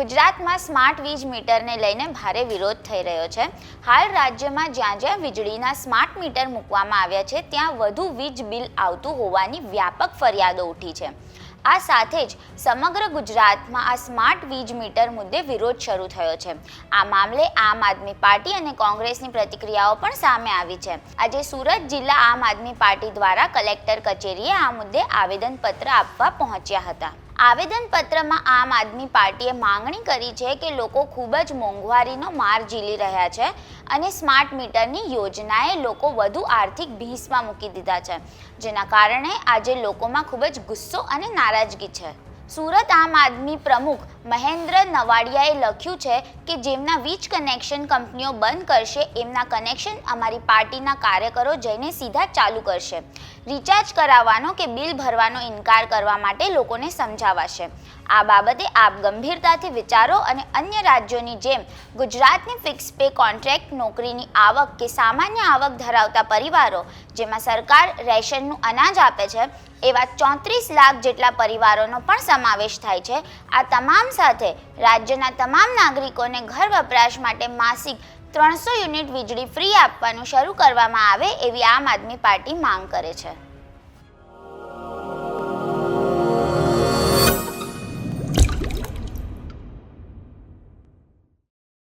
ગુજરાતમાં સ્માર્ટ વીજ મીટરને લઈને ભારે વિરોધ થઈ રહ્યો છે. હાલ રાજ્યમાં જ્યાં જ્યાં વીજળીના સ્માર્ટ મીટર મૂકવામાં આવ્યા છે, ત્યાં વધુ વીજ બિલ આવતું હોવાની વ્યાપક ફરિયાદો ઉઠી છે. આ સાથે જ સમગ્ર ગુજરાતમાં આ સ્માર્ટ વીજ મીટર મુદ્દે વિરોધ શરૂ થયો છે. આ મામલે આમ આદમી પાર્ટી અને કોંગ્રેસની પ્રતિક્રિયાઓ પણ સામે આવી છે. આજે સુરત જિલ્લા આમ આદમી પાર્ટી દ્વારા કલેક્ટર કચેરીએ આ મુદ્દે આવેદનપત્ર આપવા પહોંચ્યા હતા. આવેદનપત્રમાં આમ આદમી પાર્ટીએ માંગણી કરી છે કે લોકો ખૂબ જ મોંઘવારીનો માર ઝીલી રહ્યા છે અને સ્માર્ટ મીટરની યોજનાએ લોકો વધુ આર્થિક ભીંસમાં મૂકી દીધા છે, જેના કારણે આજે લોકોમાં ખૂબ જ ગુસ્સો અને નારાજગી છે. સુરત આમ આદમી પ્રમુખ મહેન્દ્ર નવાડિયાએ લખ્યું છે કે જેમના વીજ કનેક્શન કંપનીઓ બંધ કરશે, એમના કનેક્શન અમારી પાર્ટીના કાર્યકરો જઈને સીધા ચાલુ કરશે. રિચાર્જ કરાવવાનો કે બિલ ભરવાનો ઇનકાર કરવા માટે લોકોને સમજાવાશે. આ બાબતે આપ ગંભીરતાથી વિચારો અને અન્ય રાજ્યોની જેમ ગુજરાતની ફિક્સ પે કોન્ટ્રાક્ટ, નોકરીની આવક કે સામાન્ય આવક ધરાવતા પરિવારો, જેમાં સરકાર રેશનનું અનાજ આપે છે એવા ચોત્રીસ લાખ જેટલા પરિવારોનો પણ સમાવેશ થાય છે. આ તમામ સાથે રાજ્યના તમામ નાગરિકોને ઘર વપરાશ માટે માસિક ત્રણસો યુનિટ વીજળી ફ્રી આપવાનું શરૂ કરવામાં આવે એવી આમ આદમી પાર્ટી માંગ કરે છે.